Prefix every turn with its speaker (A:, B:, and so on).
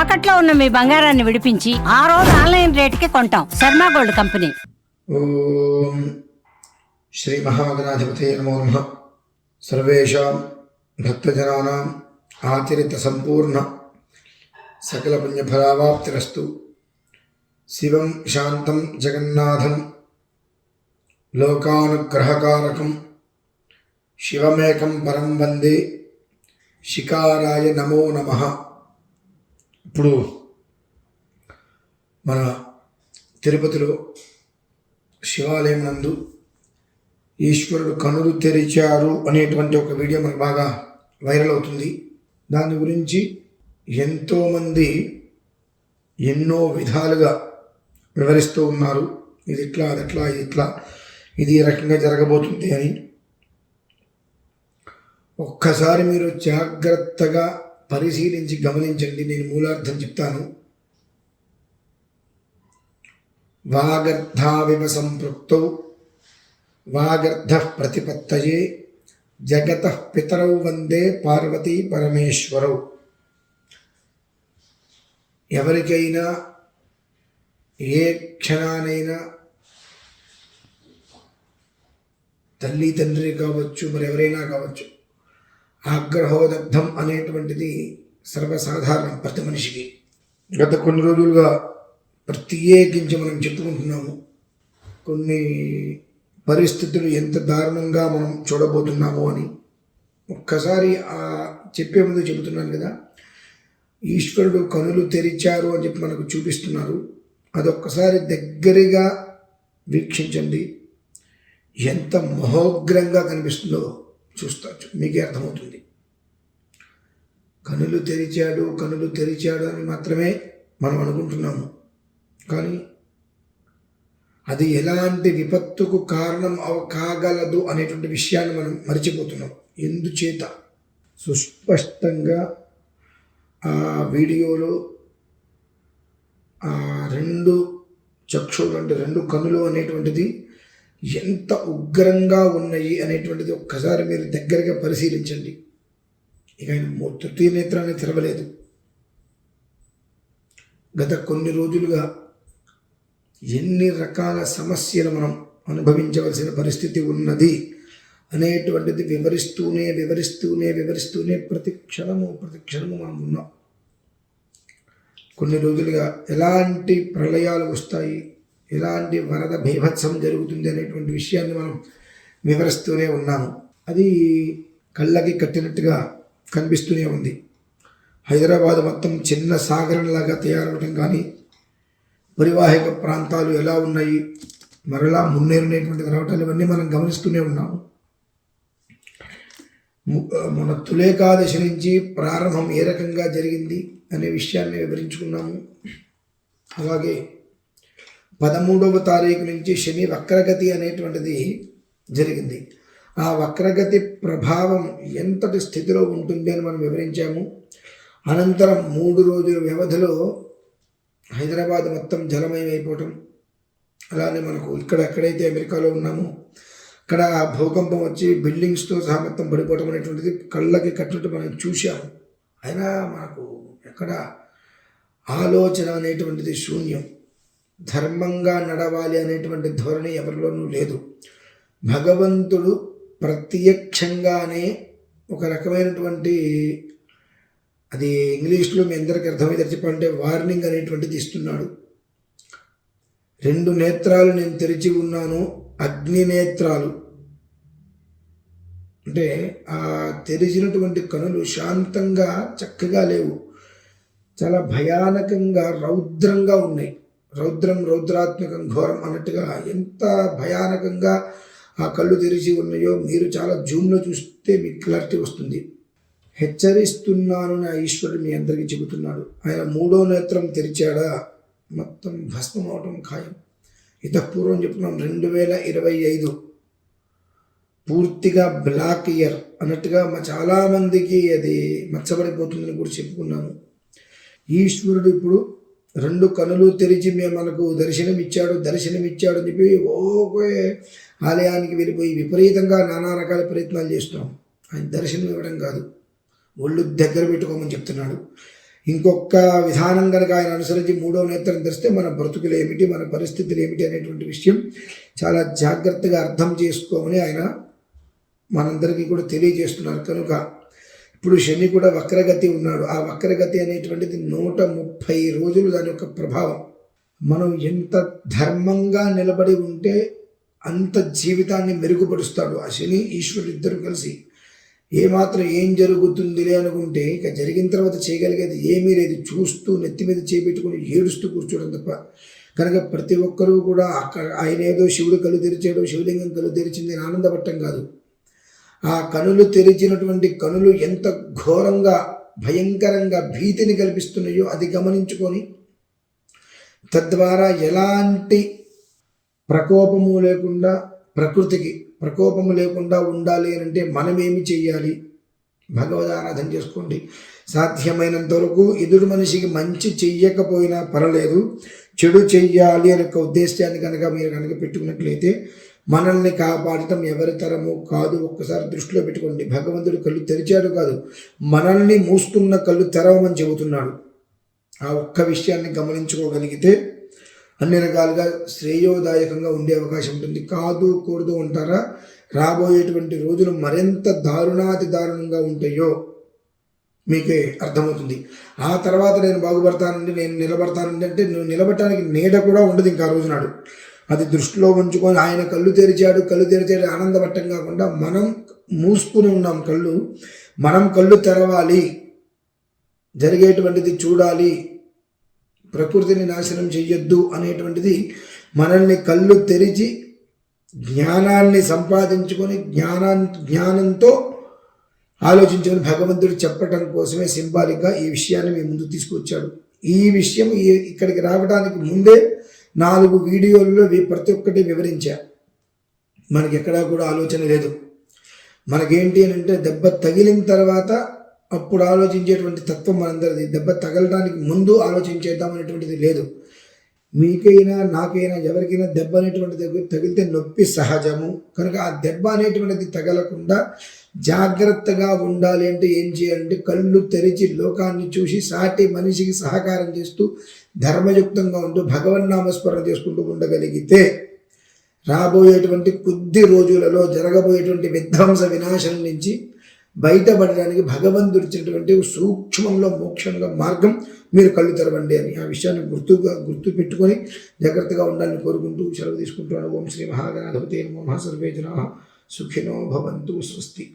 A: తాకట్లో ఉన్న మీ బంగారాన్ని విడిపించి ఆ రోజు ఆన్లైన్ రేటుకి కొంటాం. Sharma gold company.
B: ఓం శ్రీ మహాగణాధిపతి నమో నమ. సర్వేషాం భక్తజనానాం ఆచరిత సంపూర్ణ సకల పుణ్యఫలావాప్తిరస్తు శివం శాంతం జగన్నాథం లోకానుగ్రహకారకం శివమేకం పరం వందే. శికారాయ నమో నమః. ఇప్పుడు మన తిరుపతిలో శివాలయం నందు ఈశ్వరుడు కనులు తెరిచారు అనేటువంటి ఒక వీడియో మనకు బాగా వైరల్ అవుతుంది. దాని గురించి ఎంతోమంది ఎన్నో విధాలుగా వివరిస్తూ ఉన్నారు. ఇది ఇట్లా అది ఎట్లా ఇది ఇట్లా ఇది ఈ రకంగా జరగబోతుంది అని. ఒక్కసారి మీరు జాగ్రత్తగా పరిశీలించి గమనించండి నేను మూలార్థం చెప్తాను. వాగర్ధావివ సంపృక్తౌ వాగర్ధ ప్రతిపత్తయే జగత పితరౌ వందే పార్వతీ పరమేశ్వరౌ. ఎవరికైనా ఏ క్షణానైనా తల్లి తండ్రి కావచ్చు మరి ఎవరైనా కావచ్చు ఆగ్రహోదగ్ధం అనేటువంటిది సర్వసాధారణం ప్రతి మనిషికి. గత కొన్ని రోజులుగా ప్రత్యేకించి మనం చెప్పుకుంటున్నాము. కొన్ని పరిస్థితులు ఎంత దారుణంగా మనం చూడబోతున్నామో అని. ఒక్కసారి ఆ చెప్పే ముందు చెబుతున్నాను కదా ఈశ్వరుడు కనులు తెరిచారు అని చెప్పి మనకు చూపిస్తున్నారు. అదొక్కసారి దగ్గరగా వీక్షించండి. ఎంత మహోగ్రంగా కనిపిస్తుందో. చూస్తా మీకే అర్థమవుతుంది. కనులు తెరిచాడు కనులు తెరిచాడు అని మాత్రమే మనం అనుకుంటున్నాము. కానీ అది ఎలాంటి విపత్తుకు కారణం అవ కాగలదు అనేటువంటి విషయాన్ని మనం మర్చిపోతున్నాం. ఎందుచేత? సుస్పష్టంగా ఆ వీడియోలో ఆ రెండు చక్షులు అంటే రెండు కనులు అనేటువంటిది ఎంత ఉగ్రంగా ఉన్నాయి అనేటువంటిది ఒక్కసారి మీరు దగ్గరగా పరిశీలించండి. ఇక ఆయన తృతీయ నేత్రాన్ని తెరవలేదు. గత కొన్ని రోజులుగా ఎన్ని రకాల సమస్యలు మనం అనుభవించవలసిన పరిస్థితి ఉన్నది అనేటువంటిది వివరిస్తూనే వివరిస్తూనే వివరిస్తూనే ప్రతి క్షణము ప్రతి క్షణము మనం ఉన్నాం. కొన్ని రోజులుగా ఎలాంటి ప్రళయాలు వస్తాయి? ఎలాంటి వరద భీభత్సం జరుగుతుంది అనేటువంటి విషయాన్ని మనం వివరిస్తూనే ఉన్నాము. అది కళ్ళకి కట్టినట్టుగా కనిపిస్తూనే ఉంది. హైదరాబాద్ మొత్తం చిన్న సాగరంలాగా తయారవడం కానీ పరివాహిక ప్రాంతాలు ఎలా ఉన్నాయి మరలా మున్నేరునేటువంటి రావటాలు ఇవన్నీ మనం గమనిస్తూనే ఉన్నాము. మన తులేకాదశి నుంచి ప్రారంభం ఏ రకంగా జరిగింది అనే విషయాన్ని వివరించుకున్నాము. అలాగే పదమూడవ తారీఖు నుంచి శని వక్రగతి అనేటువంటిది జరిగింది. ఆ వక్రగతి ప్రభావం ఎంతటి స్థితిలో ఉంటుంది అని మనం వివరించాము. అనంతరం మూడు రోజుల వ్యవధిలో హైదరాబాద్ మొత్తం జలమయమైపోవటం అయిపోవటం అలానే మనకు ఇక్కడ ఎక్కడైతే అమెరికాలో ఉన్నామో అక్కడ భూకంపం వచ్చి బిల్డింగ్స్తో సహా మొత్తం పడిపోవటం అనేటువంటిది కళ్ళకి కట్టినట్టు మనం చూశాము. అయినా మనకు ఎక్కడ ఆలోచన అనేటువంటిది శూన్యం. ధర్మంగా నడవాలి అనేటువంటి ధోరణి ఎవరిలోనూ లేదు. భగవంతుడు ప్రత్యక్షంగానే ఒక రకమైనటువంటి అది ఇంగ్లీష్లో మీ అందరికీ అర్థమైతే చెప్పాలంటే వార్నింగ్ అనేటువంటిది ఇస్తున్నాడు. రెండు నేత్రాలు నేను తెరిచి ఉన్నాను అగ్ని నేత్రాలు. అంటే ఆ తెరిచినటువంటి కనులు శాంతంగా చక్కగా లేవు. చాలా భయానకంగా రౌద్రంగా ఉన్నాయి. రౌద్రం రౌద్రాత్మకం ఘోరం అన్నట్టుగా ఎంత భయానకంగా ఆ కళ్ళు తెరిచి ఉన్నాయో మీరు చాలా జూమ్లో చూస్తే మీకు క్లారిటీ వస్తుంది. హెచ్చరిస్తున్నాను నా ఈశ్వరుడు మీ అందరికీ చెబుతున్నాడు. ఆయన మూడో నేత్రం తెరిచాడా? మొత్తం భస్మం అవటం ఖాయం. ఇతపూర్వం చెప్తున్నాం రెండు వేల ఇరవై ఐదు. పూర్తిగా బ్లాక్ ఇయర్ అన్నట్టుగా మా చాలామందికి అది మచ్చబడిపోతుందని కూడా చెప్పుకున్నాను. ఈశ్వరుడు ఇప్పుడు రెండు కనులు తెరిచి మేము మనకు దర్శనం ఇచ్చాడు దర్శనం అని చెప్పి ఓకే ఆలయానికి వెళ్ళిపోయి విపరీతంగా నానా రకాల ప్రయత్నాలు చేస్తున్నాం. ఆయన దర్శనం ఇవ్వడం కాదు. ఒళ్ళు దగ్గర పెట్టుకోమని చెప్తున్నాడు. ఇంకొక విధానం కనుక ఆయన అనుసరించి మూడవ నేత్రం తెరిస్తే మన బ్రతుకులు ఏమిటి మన పరిస్థితులు ఏమిటి అనేటువంటి విషయం చాలా జాగ్రత్తగా అర్థం చేసుకోమని ఆయన మనందరికీ కూడా తెలియజేస్తున్నారు. కనుక ఇప్పుడు శని కూడా వక్రగతి ఉన్నాడు. ఆ వక్రగతి అనేటువంటిది నూట ముప్పై రోజులు దాని యొక్క ప్రభావం. మనం ఎంత ధర్మంగా నిలబడి ఉంటే అంత జీవితాన్ని మెరుగుపరుస్తాడు. ఆ శని ఈశ్వరుడు ఇద్దరు కలిసి. ఏమాత్రం ఏం జరుగుతుందిలే అనుకుంటే ఇక జరిగిన తర్వాత చేయగలిగేది ఏమీ లేదు. చూస్తూ నెత్తి మీద చేపెట్టుకుని ఏడుస్తూ కూర్చోవడం తప్ప. కనుక ప్రతి ఒక్కరూ కూడా అక్కడ ఆయన ఏదో శివుడు కళ్ళు తెరిచాడు శివలింగం కళ్ళు తెరిచింది అని ఆనందపడటం కాదు. ఆ కనులు తెరిచినటువంటి కనులు ఎంత ఘోరంగా భయంకరంగా భీతిని కల్పిస్తున్నాయో అది గమనించుకొని తద్వారా ఎలాంటి ప్రకోపము లేకుండా ప్రకృతికి ప్రకోపము లేకుండా ఉండాలి అని అంటే మనమేమి చెయ్యాలి? భగవద్ ఆరాధన చేసుకోండి. సాధ్యమైనంత వరకు ఎదుటి మనిషికి మంచి చెయ్యకపోయినా పర్వాలేదు. చెడు చెయ్యాలి అనే ఒక ఉద్దేశాన్ని కనుక మీరు కనుక పెట్టుకున్నట్లయితే మనల్ని కాపాడటం ఎవరి తరము కాదు. ఒక్కసారి దృష్టిలో పెట్టుకోండి. భగవంతుడు కళ్ళు తెరిచాడు కాదు. మనల్ని మూసుకున్న కళ్ళు తెరవమని చెబుతున్నాడు. ఆ ఒక్క విషయాన్ని గమనించుకోగలిగితే అన్ని రకాలుగా శ్రేయోదాయకంగా ఉండే అవకాశం ఉంటుంది. కాదు కూడదు అంటారా? రాబోయేటువంటి రోజులు మరింత దారుణాతి దారుణంగా ఉంటాయో మీకే అర్థమవుతుంది. ఆ తర్వాత నేను బాగుపడతానండి నేను నిలబడతానండి అంటే నువ్వు నిలబడటానికి నీడ కూడా ఉండదు ఇంకా ఆ రోజు నాడు. అది దృష్టిలో ఉంచుకొని ఆయన కళ్ళు తెరిచాడు కళ్ళు తెరిచాడు ఆనందపట్టం కాకుండా మనం మూసుకుని ఉన్నాం కళ్ళు మనం కళ్ళు తెరవాలి జరిగేటువంటిది చూడాలి ప్రకృతిని నాశనం చెయ్యొద్దు అనేటువంటిది మనల్ని కళ్ళు తెరిచి జ్ఞానాన్ని సంపాదించుకొని జ్ఞానా జ్ఞానంతో ఆలోచించుకొని భగవంతుడు చెప్పటం కోసమే సింబాలిక్గా ఈ విషయాన్ని మీ ముందు తీసుకొచ్చాడు. ఈ విషయం ఇక్కడికి రావడానికి ముందే నాలుగు వీడియోల్లో ప్రతి ఒక్కటి వివరించా. మనకి ఎక్కడా కూడా ఆలోచన లేదు. మనకేంటి అని అంటే దెబ్బ తగిలిన తర్వాత అప్పుడు ఆలోచించేటువంటి తత్వం మనందరిది. దెబ్బ తగలడానికి ముందు ఆలోచించేద్దాం అనేటువంటిది లేదు. మీకైనా నాకైనా ఎవరికైనా దెబ్బ అనేటువంటిది తగిలితే నొప్పి సహజము. కనుక ఆ దెబ్బ అనేటువంటిది తగలకుండా జాగ్రత్తగా ఉండాలి అంటే ఏం చేయాలంటే కళ్ళు తెరిచి లోకాన్ని చూసి సాటి మనిషికి సహకారం చేస్తూ ధర్మయుక్తంగా ఉంటూ భగవన్నామస్మరణ చేసుకుంటూ ఉండగలిగితే రాబోయేటువంటి కొద్ది రోజులలో జరగబోయేటువంటి విధ్వంస వినాశం నుంచి బయటపడడానికి భగవంతుడు ఇచ్చినటువంటి సూక్ష్మంలో మోక్షంలో మార్గం మీరు కళ్ళు తెరవండి అని ఆ విషయాన్ని గుర్తుగా గుర్తు పెట్టుకొని జాగ్రత్తగా ఉండాలని కోరుకుంటూ సెలవు తీసుకుంటున్నాను. ఓం శ్రీ మహాగణాధిపతి నమః. సర్వే జనా సుఖినో భవంతు. స్వస్తి.